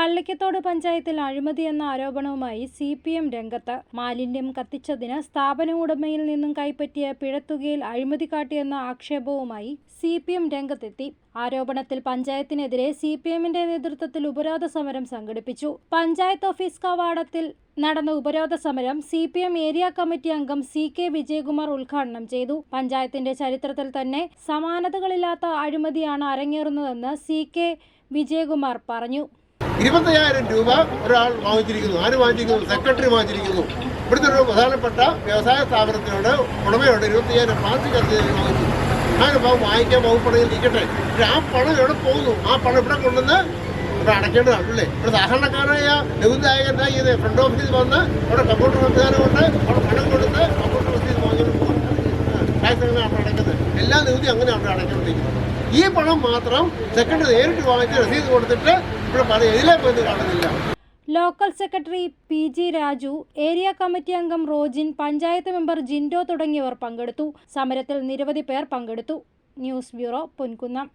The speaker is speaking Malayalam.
പള്ളിക്കത്തോട് പഞ്ചായത്തിൽ അഴിമതി എന്ന ആരോപണവുമായി സി പി എം രംഗത്ത് മാലിന്യം കത്തിച്ചതിന് സ്ഥാപന ഉടമയിൽ നിന്നും കൈപ്പറ്റിയ പിഴത്തുകയിൽ അഴിമതി കാട്ടിയെന്ന ആക്ഷേപവുമായി സി പി എം രംഗത്തെത്തി. ആരോപണത്തിൽ പഞ്ചായത്തിനെതിരെ സി പി എമ്മിന്റെ നേതൃത്വത്തിൽ ഉപരോധ സമരം സംഘടിപ്പിച്ചു. പഞ്ചായത്ത് ഓഫീസ് കവാടത്തിൽ നടന്ന ഉപരോധ സമരം C P M area committee അംഗം സി കെ വിജയകുമാർ ഉദ്ഘാടനം ചെയ്തു. പഞ്ചായത്തിന്റെ ചരിത്രത്തിൽ തന്നെ സമാനതകളില്ലാത്ത അഴിമതിയാണ് അരങ്ങേറുന്നതെന്ന് സി കെ വിജയകുമാർ പറഞ്ഞു. ഇരുപത്തയ്യായിരം രൂപ ഒരാൾ വാങ്ങിച്ചിരിക്കുന്നു. ആര് വാങ്ങിച്ചിരിക്കുന്നു? സെക്രട്ടറി വാങ്ങിച്ചിരിക്കുന്നു. ഇവിടുത്തെ ഒരു പ്രധാനപ്പെട്ട വ്യവസായ സ്ഥാപനത്തിനോട് ഉടമയോട് ഇരുപത്തയ്യായിരം പ്ലാസ്റ്റിക് കത്തി വാങ്ങിച്ചു. അങ്ങനെ പാവം വാങ്ങിക്കാൻ വകുപ്പണയിൽ ഇരിക്കട്ടെ പക്ഷെ ആ പണം എവിടെ പോകുന്നു? ആ പണം ഇവിടെ കൊണ്ടുവന്ന് ഇവിടെ അടയ്ക്കേണ്ടതാണ് അല്ലേ? ഇവിടെ സാധാരണക്കാരായ എന്താ ഈ ഫ്രണ്ട് ഓഫീസിൽ വന്ന് അവിടെ കമ്പ്യൂട്ടർ സംവിധാനം കൊണ്ട് അവിടെ പണം കൊടുത്ത് കമ്പ്യൂട്ടർ ഓഫീസിൽ വാങ്ങിയിട്ട് ടാക്സ് അങ്ങനെയാണ് അടയ്ക്കുന്നത് എല്ലാ നികുതി അങ്ങനെ അവിടെ അടയ്ക്കേണ്ടിരിക്കുന്നത്. ഈ പണം മാത്രം സെക്കൻഡ് നേരിട്ട് വാങ്ങിച്ച് രസീത് കൊടുത്തിട്ട് local secretary P G Raju area committee അംഗം റോജിൻ പഞ്ചായത്ത് മെമ്പർ ജിൻഡോ തുടങ്ങിയവർ പങ്കെടുത്തു. സമരത്തിൽ നിരവധി പേർ പങ്കെടുത്തു. News bureau Ponkunnam.